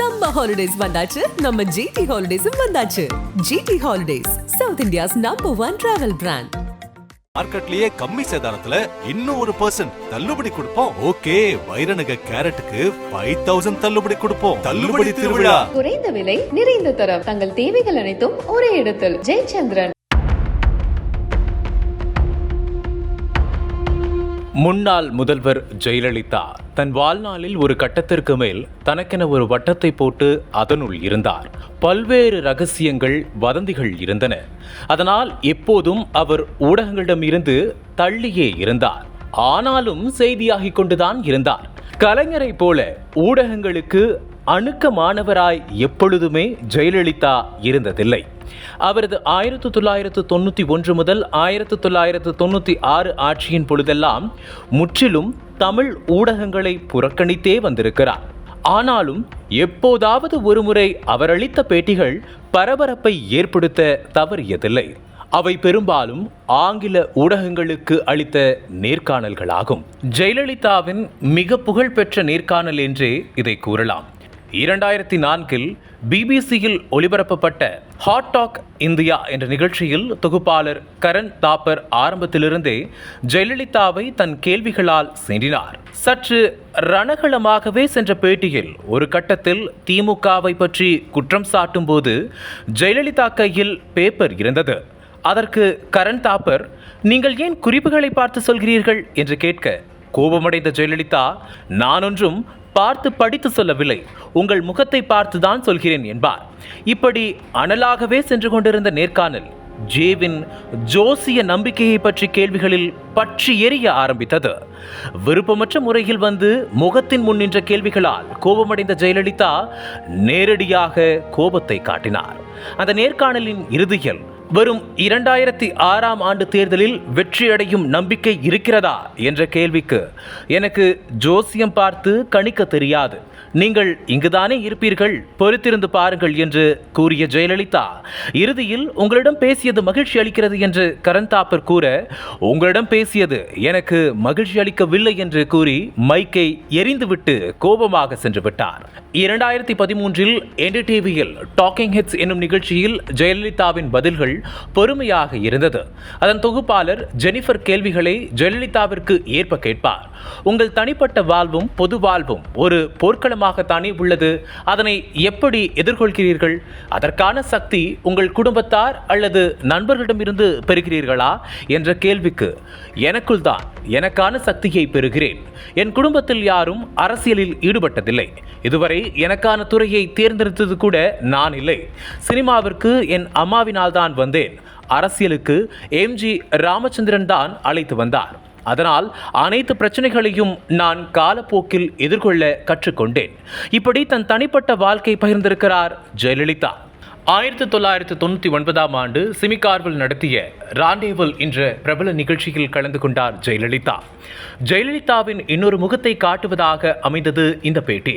சம்ம ஹாலிடேஸ் வந்தாச்சு. நம்ம ஜிடி ஹாலிடேஸும் வந்தாச்சு. GT holidays south India's number one travel brand மார்க்கெட்லயே கம்மி சேதாரத்துல இன்னும் ஒரு பர்சன்ட் தள்ளுபடி கொடுப்போம். ஓகே வைரநக கேரட்டுக்கு ஃபைவ் தௌசண்ட் தள்ளுபடி கொடுப்போம். தள்ளுபடி திருவிழா. குறைந்த விலை நிறைந்த தரம். தங்கள் தேவைகள் அனைத்தும் ஒரே இடத்தில். ஜெயச்சந்திரன். முன்னாள் முதல்வர் ஜெயலலிதா தன் வாழ்நாளில் ஒரு கட்டத்திற்கு மேல் தனக்கென ஒரு வட்டத்தை போட்டு அதனுள் இருந்தார். பல்வேறு ரகசியங்கள் வதந்திகள் இருந்தன. அதனால் எப்போதும் அவர் ஊடகங்களிடம் இருந்து தள்ளியே இருந்தார். ஆனாலும் செய்தியாகிக் கொண்டுதான் இருந்தார். கலைஞரைப் போல ஊடகங்களுக்கு அணுக்கமானவராய் எப்பொழுதுமே ஜெயலலிதா இருந்ததில்லை. அவரது ஆயிரத்து தொள்ளாயிரத்து தொண்ணூற்றி ஒன்று முதல் ஆயிரத்து தொள்ளாயிரத்து தொண்ணூற்றி ஆறு ஆட்சியின் பொழுதெல்லாம் முற்றிலும் தமிழ் ஊடகங்களை புறக்கணித்தே வந்திருக்கிறார். ஆனாலும் எப்போதாவது ஒருமுறை அவர் அளித்த பேட்டிகள் பரபரப்பை ஏற்படுத்த தவறியதில்லை. அவை பெரும்பாலும் ஆங்கில ஊடகங்களுக்கு அளித்த நேர்காணல்களாகும். ஜெயலலிதாவின் மிக புகழ்பெற்ற நேர்காணல் என்றே இதை கூறலாம். இரண்டாயிரத்தி நான்கில் பிபிசியில் ஒளிபரப்பப்பட்ட ஹாட் டாக் இந்தியா என்ற நிகழ்ச்சியில் தொகுப்பாளர் கரண் தாப்பர் ஆரம்பத்திலிருந்தே ஜெயலலிதாவை தன் கேள்விகளால் சென்றினார் சற்று ரணகளமாகவே சென்ற பேட்டியில் ஒரு கட்டத்தில் திமுகவை பற்றி குற்றம் சாட்டும் போது ஜெயலலிதா கையில் பேப்பர் இருந்தது. அதற்கு கரண் தாப்பர் நீங்கள் ஏன் குறிப்புகளை பார்த்து சொல்கிறீர்கள்? என்று கேட்க கோபமடைந்த ஜெயலலிதா நான் ஒன்றும் பார்த்து படித்து சொல்லவில்லை. உங்கள் முகத்தை பார்த்துதான் சொல்கிறேன் என்பார். இப்படி அனலாகவே சென்று கொண்டிருந்த நேர்காணல் ஜேவின் ஜோசிய நம்பிக்கையை பற்றி கேள்விகளில் பற்றி எரிய ஆரம்பித்தது. விருப்பமற்ற முறையில் வந்து முகத்தின் முன் நின்ற கேள்விகளால் கோபமடைந்த ஜெயலலிதா நேரடியாக கோபத்தை காட்டினார். அந்த நேர்காணலின் இறுதியில் வரும் இரண்டாயிரத்தி ஆறாம் ஆண்டு தேர்தலில் வெற்றியடையும் நம்பிக்கை இருக்கிறதா என்ற கேள்விக்கு எனக்கு ஜோசியம் பார்த்து கணிக்க தெரியாது. நீங்கள் இங்குதானே இருப்பீர்கள்? பொறுத்திருந்து பாருங்கள் என்று கூறிய ஜெயலலிதா இறுதியில் உங்களிடம் பேசியது மகிழ்ச்சி அளிக்கிறது என்று கரந்தாப்பர் கூற உங்களிடம் பேசியது எனக்கு மகிழ்ச்சி அளிக்கவில்லை என்று கூறி மைக்கை எரிந்துவிட்டு கோபமாக சென்று விட்டார். இரண்டாயிரத்தி பதிமூன்றில் என்டிடிவியில் டாக்கிங் ஹெட்ஸ் என்னும் நிகழ்ச்சியில் ஜெயலலிதாவின் பதில்கள் பொறுமையாக இருந்தது. அதன் தொகுப்பாளர் ஜெனிஃபர் கேள்விகளை ஜெயலலிதாவிற்கு ஏற்ப கேட்பார். உங்கள் தனிப்பட்ட வாழ்வும் பொது வாழ்வும் ஒரு போர்க்களமாகத்தானே உள்ளது? அதனை எப்படி எதிர்கொள்கிறீர்கள்? அதற்கான சக்தி உங்கள் குடும்பத்தார் அல்லது நண்பர்களிடமிருந்து பெறுகிறீர்களா? என்ற கேள்விக்கு எனக்குள் தான் எனக்கான சக்தியை பெறுகிறேன். என் குடும்பத்தில் யாரும் அரசியலில் ஈடுபட்டதில்லை. இதுவரை எனக்கான துறையை தேர்ந்தெடுத்தது கூட நான் இல்லை. சினிமாவிற்கு என் அம்மாவினால் தான் வந்து வந்தேன். அரசியலுக்கு எம்ஜி ராமச்சந்திரன் தான் அழைத்து வந்தார். அதனால் அனைத்து பிரச்சனைகளையும் நான் காலப்போக்கில் எதிர்கொள்ள கற்றுக்கொண்டேன். இப்படி தன் தனிப்பட்ட வாழ்க்கை பகிர்ந்திருக்கிறார் ஜெயலலிதா. ஆயிரத்தி தொள்ளாயிரத்தி தொண்ணூற்றி ஒன்பதாம் ஆண்டு சிமிகார்வல் நடத்திய ராண்டேவல் என்ற பிரபல நிகழ்ச்சியில் கலந்து கொண்டார் ஜெயலலிதா. ஜெயலலிதாவின் இன்னொரு முகத்தை காட்டுவதாக அமைந்தது இந்த பேட்டி.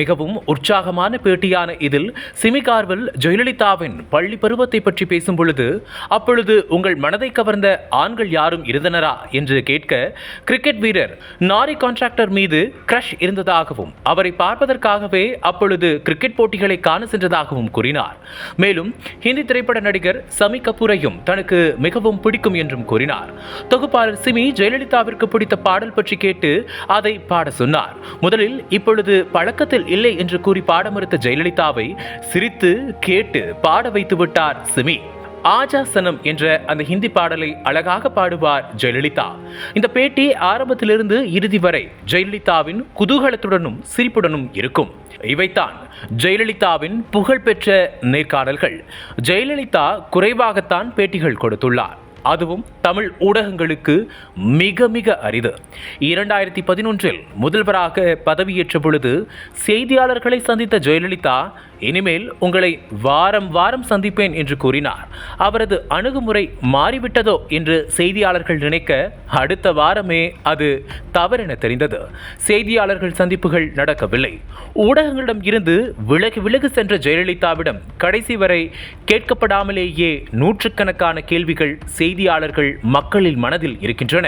மிகவும் உற்சாகமான பேட்டியான இதில் சிமிகார்வல் ஜெயலலிதாவின் பள்ளி பருவத்தை பற்றி பேசும் பொழுது அப்பொழுது உங்கள் மனதை கவர்ந்த ஆண்கள் யாரும் இருந்தனரா என்று கேட்க கிரிக்கெட் வீரர் நாரி கான்ட்ராக்டர் மீது கிரஷ் இருந்ததாகவும் அவரை பார்ப்பதற்காகவே அப்பொழுது கிரிக்கெட் போட்டிகளை காண சென்றதாகவும் கூறினார். மேலும் ஹிந்தி திரைப்பட நடிகர் சமி கபூரையும் தனக்கு மிகவும் பிடிக்கும் என்றும் கூறினார். தொகுப்பாளர் சிமி ஜெயலலிதாவிற்கு பிடித்த பாடல் பற்றி கேட்டு அதை பாட சொன்னார். முதலில் இப்பொழுது பழக்கத்தில் இல்லை என்று கூறி பாட மறுத்த ஜெயலலிதாவை சிரித்து கேட்டு பாட வைத்து விட்டார் சிமி. ஆஜாசனம் என்ற அந்த ஹிந்தி பாடலை அழகாக பாடுவார் ஜெயலலிதா. இந்த பேட்டி ஆரம்பத்திலிருந்து இறுதி வரை ஜெயலலிதாவின் குதூகலத்துடனும் சிரிப்புடனும் இருக்கும். இவைத்தான் ஜெயலலிதாவின் புகழ்பெற்ற நேர்காணல்கள். ஜெயலலிதா குறைவாகத்தான் பேட்டிகள் கொடுத்துள்ளார். அதுவும் தமிழ் ஊடகங்களுக்கு மிக மிக அரிது. இரண்டாயிரத்தி பதினொன்றில் முதல்வராக பதவியேற்ற பொழுது செய்தியாளர்களை சந்தித்த ஜெயலலிதா இனிமேல் உங்களை வாரம் வாரம் சந்திப்பேன் என்று கூறினார். அவரது அணுகுமுறை மாறிவிட்டதோ என்று செய்தியாளர்கள் நினைக்க அடுத்த வாரமே அது தவறென தெரிந்தது. செய்தியாளர்கள் சந்திப்புகள் நடக்கவில்லை. ஊடகங்களிடம் இருந்து விலகி விலகு சென்ற ஜெயலலிதாவிடம் கடைசி வரை கேட்கப்படாமலேயே நூற்றுக்கணக்கான கேள்விகள் செய்தி செய்தியாளர்கள் மக்களின் மனதில் இருக்கின்றன.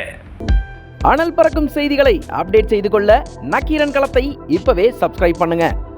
அனல் பறக்கும் செய்திகளை அப்டேட் செய்து கொள்ள நக்கீரன் களத்தை இப்பவே சப்ஸ்கிரைப் பண்ணுங்க.